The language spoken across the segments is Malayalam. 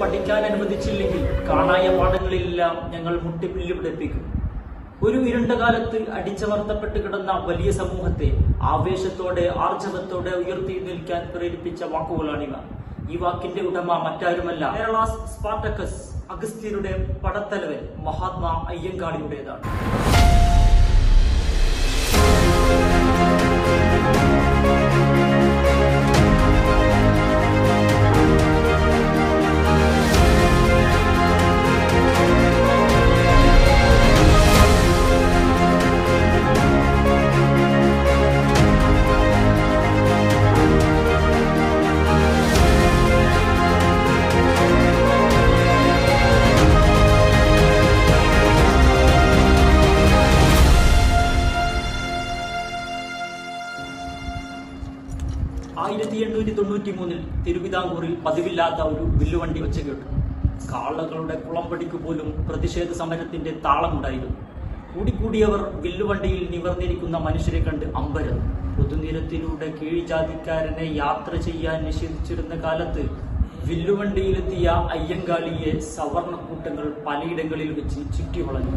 പഠിക്കാൻ അനുവദിച്ചില്ലെങ്കിൽ കാണായ പാഠങ്ങളിലെല്ലാം ഞങ്ങൾ മുട്ടിപ്പിള്ളി പിടിപ്പിക്കും. ഒരു ഇരുണ്ട കാലത്ത് അടിച്ചമർത്തപ്പെട്ട് കിടന്ന വലിയ സമൂഹത്തെ ആവേശത്തോടെ ആർജവത്തോടെ ഉയർത്തി നിൽക്കാൻ പ്രേരിപ്പിച്ച വാക്കുകളാണിവ. ഈ വാക്കിന്റെ ഉടമ മറ്റാരുമല്ല കേരള സ്പാർട്ടക്കസ് അഗസ്ത്യരുടെ പടത്തലവൻ മഹാത്മാ അയ്യങ്കാളിയുടേതാണ്. ആയിരത്തി എണ്ണൂറ്റി തൊണ്ണൂറ്റി മൂന്നിൽ തിരുവിതാംകൂറിൽ പതിവില്ലാത്ത ഒരു വില്ലുവണ്ടി വെച്ച് കേട്ടു കാളകളുടെ കുളമ്പടിക്ക് പോലും പ്രതിഷേധ സമരത്തിന്റെ താളമുണ്ടായിരുന്നു. കൂടിക്കൂടിയവർ വില്ലുവണ്ടിയിൽ നിവർന്നിരിക്കുന്ന മനുഷ്യരെ കണ്ട് അമ്പരന്നു. പൊതുനിരത്തിലൂടെ കീഴ്ജാതിക്കാരനെ യാത്ര ചെയ്യാൻ നിഷേധിച്ചിരുന്ന കാലത്ത് വില്ലുവണ്ടിയിലെത്തിയ അയ്യങ്കാളിയെ സവർണക്കൂട്ടങ്ങൾ പലയിടങ്ങളിൽ വെച്ച് ചുറ്റി വളഞ്ഞു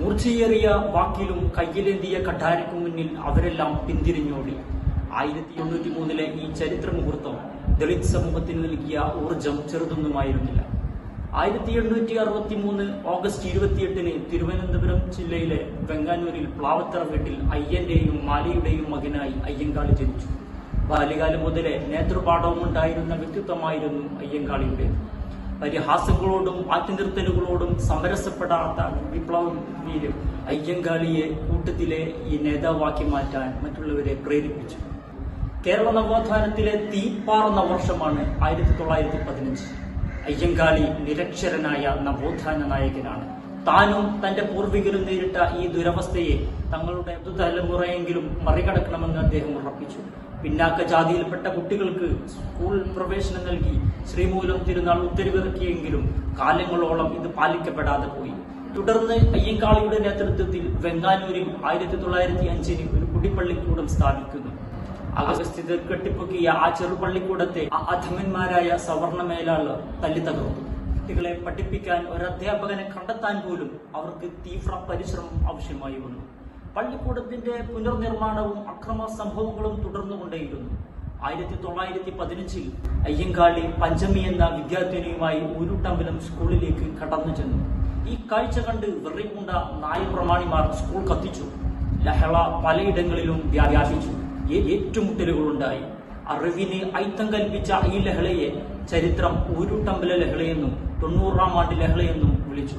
മൂർച്ചയേറിയ വാക്കിലും കയ്യിലെന്തിയ കഠാരയ്ക്കു മുന്നിൽ അവരെല്ലാം പിന്തിരിഞ്ഞോടി. ആയിരത്തി എണ്ണൂറ്റി മൂന്നിലെ ഈ ചരിത്ര മുഹൂർത്തം ദളിത് സമൂഹത്തിന് നൽകിയ ഊർജം ചെറുതൊന്നുമായിരുന്നില്ല. ആയിരത്തി എണ്ണൂറ്റി അറുപത്തി മൂന്ന് ഓഗസ്റ്റ് ഇരുപത്തിയെട്ടിന് തിരുവനന്തപുരം ജില്ലയിലെ വെങ്ങാനൂരിൽ പ്ലാവത്തറ വീട്ടിൽ അയ്യന്റെയും മാലിയുടെയും മകനായി അയ്യങ്കാളി ജനിച്ചു. ബാല്യകാലം മുതലേ നേതൃപാഠവും ഉണ്ടായിരുന്ന വ്യക്തിത്വമായിരുന്നു അയ്യങ്കാളിയുടെ. പരിഹാസങ്ങളോടും ആറ്റുനിർത്തലുകളോടും സമരസപ്പെടാത്ത വിപ്ലവ വീരും അയ്യങ്കാളിയെ കൂട്ടത്തിലെ ഈ നേതാവാക്കി മാറ്റാൻ മറ്റുള്ളവരെ പ്രേരിപ്പിച്ചു. കേരള നവോത്ഥാനത്തിലെ തീപ്പാറുന്ന വർഷമാണ് ആയിരത്തി തൊള്ളായിരത്തി പതിനഞ്ച് അയ്യങ്കാളി നിരക്ഷരനായ നവോത്ഥാന നായകനാണ്. താനും തന്റെ പൂർവികരും നേരിട്ട ഈ ദുരവസ്ഥയെ തങ്ങളുടെ തലമുറയെങ്കിലും മറികടക്കണമെന്ന് അദ്ദേഹം ഉറപ്പിച്ചു. പിന്നാക്ക ജാതിയിൽപ്പെട്ട കുട്ടികൾക്ക് സ്കൂൾ പ്രവേശനം നൽകി ശ്രീമൂലം തിരുനാൾ ഉത്തരവിറക്കിയെങ്കിലും കാലങ്ങളോളം ഇത് പാലിക്കപ്പെടാതെ പോയി. തുടർന്ന് അയ്യങ്കാളിയുടെ നേതൃത്വത്തിൽ വെങ്ങാനൂരിൽ ആയിരത്തി തൊള്ളായിരത്തി അഞ്ചിന് ഒരു കുടിപ്പള്ളിക്കൂടം സ്ഥാപിക്കുന്നു. അഗസ്ത്യത കെട്ടിപ്പൊക്കിയ ആ ചെറുപള്ളിക്കൂടത്തെ ആ അധമന്മാരായ സവർണ മേലാളർ തല്ലി തകർത്തു കുട്ടികളെ പഠിപ്പിക്കാൻ ഒരു അധ്യാപകനെ കണ്ടെത്താൻ പോലും അവർക്ക് തീവ്ര പരിശ്രമം ആവശ്യമായി വന്നു. പള്ളിക്കൂടത്തിന്റെ പുനർനിർമ്മാണവും അക്രമ സംഭവങ്ങളും തുടർന്നുകൊണ്ടേയിരുന്നു. ആയിരത്തി തൊള്ളായിരത്തി പതിനഞ്ചിൽ അയ്യങ്കാളി പഞ്ചമി എന്ന വിദ്യാർത്ഥിനിയുമായി ഊരുട്ടമ്പലം സ്കൂളിലേക്ക് കടന്നു ചെന്നു. ഈ കാഴ്ച കണ്ട് വെറിപൂണ്ട നായപ്രമാണിമാർ സ്കൂൾ കത്തിച്ചു. ലഹള പലയിടങ്ങളിലും വ്യാപിച്ചു. ഏറ്റുമുട്ടലുകളുണ്ടായി. അറിവിന് ഐത്തം കൽപ്പിച്ച ഈ ലഹളയെ ചരിത്രം ഊരുട്ടമ്പല ലഹളയെന്നും തൊണ്ണൂറാം ആണ്ട് ലഹളയെന്നും വിളിച്ചു.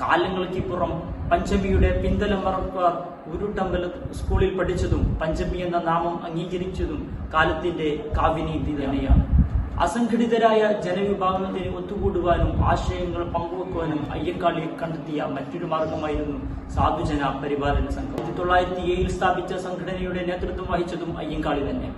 കാലങ്ങൾക്കിപ്പുറം പഞ്ചമിയുടെ പിന്തലമറക്കാർ ഉരുട്ടമ്പല സ്കൂളിൽ പഠിച്ചതും പഞ്ചമി എന്ന നാമം അംഗീകരിച്ചതും കാലത്തിന്റെ കാവ്യനീതി തന്നെയാണ്. അസംഘടിതരായ ജനവിഭാഗത്തിന് ഒത്തുകൂടുവാനും ആശയങ്ങൾ പങ്കുവെക്കുവാനും അയ്യക്കാളി കണ്ടെത്തിയ മറ്റൊരു മാർഗമായിരുന്നു സാധുജന പരിപാലന സംഘം. ആയിരത്തി തൊള്ളായിരത്തി ഏഴിൽ സ്ഥാപിച്ച സംഘടനയുടെ നേതൃത്വം വഹിച്ചതും അയ്യങ്കാളി തന്നെ.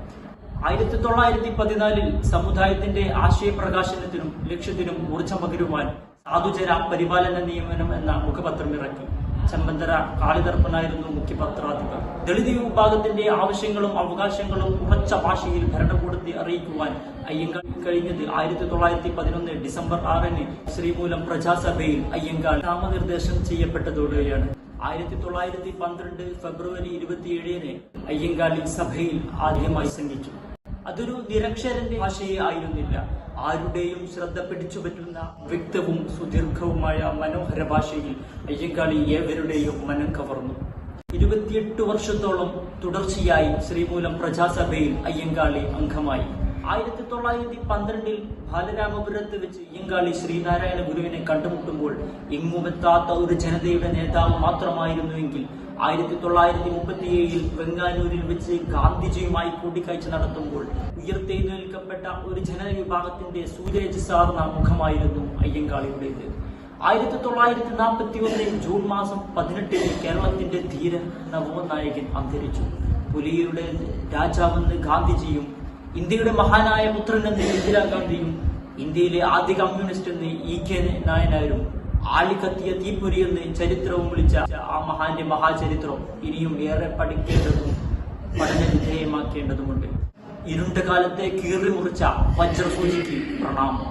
ആയിരത്തി തൊള്ളായിരത്തി പതിനാലിൽ സമുദായത്തിന്റെ ആശയപ്രകാശനത്തിനും ലക്ഷ്യത്തിനും ഊർജം പകരുവാൻ സാധുജന പരിപാലന നിയമനം എന്ന മുഖപത്രം ഇറക്കി. ചമ്പന്തര കാളിതർപ്പനായിരുന്നു മുഖ്യ പത്രാധിപർ ദളിത് വിഭാഗത്തിന്റെ ആവശ്യങ്ങളും അവകാശങ്ങളും ഉറച്ച ഭാഷയിൽ ഭരണകൂടത്തെ അറിയിക്കുവാൻ അയ്യങ്കാൾ കഴിഞ്ഞത് ആയിരത്തി തൊള്ളായിരത്തി പതിനൊന്ന് ഡിസംബർ ആറിന് ശ്രീമൂലം പ്രജാസഭയിൽ അയ്യങ്കാൾ നാമനിർദ്ദേശം ചെയ്യപ്പെട്ടതോടെയാണ്. ആയിരത്തി തൊള്ളായിരത്തി പന്ത്രണ്ട് ഫെബ്രുവരി ഇരുപത്തിയേഴിന് അയ്യങ്കാളി സഭയിൽ ആദ്യമായി സംഘിച്ചു അതൊരു നിരക്ഷരന്റെ ഭാഷയെ ആയിരുന്നില്ല. ആരുടെയും ശ്രദ്ധ പിടിച്ചു പറ്റുന്ന വ്യക്തവും സുദീർഘവുമായ മനോഹര ഭാഷയിൽ അയ്യങ്കാളി ഏവരുടെയും മനം കവർന്നു. ഇരുപത്തിയെട്ട് വർഷത്തോളം തുടർച്ചയായി ശ്രീമൂലം പ്രജാസഭയിൽ അയ്യങ്കാളി അംഗമായി. ആയിരത്തി തൊള്ളായിരത്തി പന്ത്രണ്ടിൽ ബാലരാമപുരത്ത് വെച്ച് ഇയ്യങ്കാളി ശ്രീനാരായണ ഗുരുവിനെ കണ്ടുമുട്ടുമ്പോൾ എങ്ങുമെത്താത്ത ഒരു ജനതയുടെ നേതാവ് മാത്രമായിരുന്നുവെങ്കിൽ ആയിരത്തി തൊള്ളായിരത്തി മുപ്പത്തിയേഴിൽ വെങ്ങാനൂരിൽ വെച്ച് ഗാന്ധിജിയുമായി കൂടിക്കാഴ്ച നടത്തുമ്പോൾ ഉയർത്തെഴുന്നേൽക്കപ്പെട്ട ഒരു ജനവിഭാഗത്തിന്റെ സൂര്യജസാർന്ന മുഖമായിരുന്നു അയ്യങ്കാളിയുടേത്. ആയിരത്തി തൊള്ളായിരത്തി നാൽപ്പത്തി ഒന്ന് ജൂൺ മാസം പതിനെട്ടിന് കേരളത്തിന്റെ ധീര നവോനായകൻ അന്തരിച്ചു. പുലിയുടെ രാജാവെന്ന് ഗാന്ധിജിയും ഇന്ത്യയുടെ മഹാനായ പുത്രൻ പുത്രനെന്ന് ഇന്ദിരാഗാന്ധിയും ഇന്ത്യയിലെ ആദ്യ കമ്മ്യൂണിസ്റ്റ് എന്ന് ഇ കെ നായനാരും ആളിക്കത്തിയ തീപ്പൊരി എന്ന് ചരിത്രവും വിളിച്ച ആ മഹാന്റെ മഹാചരിത്രം ഇനിയും ഏറെ പഠിക്കേണ്ടതും പഠന വിധേയമാക്കേണ്ടതുമുണ്ട്. ഇരുണ്ട കാലത്തെ കീറി മുറിച്ച വജ്രസൂചിക്ക് പ്രണാമം.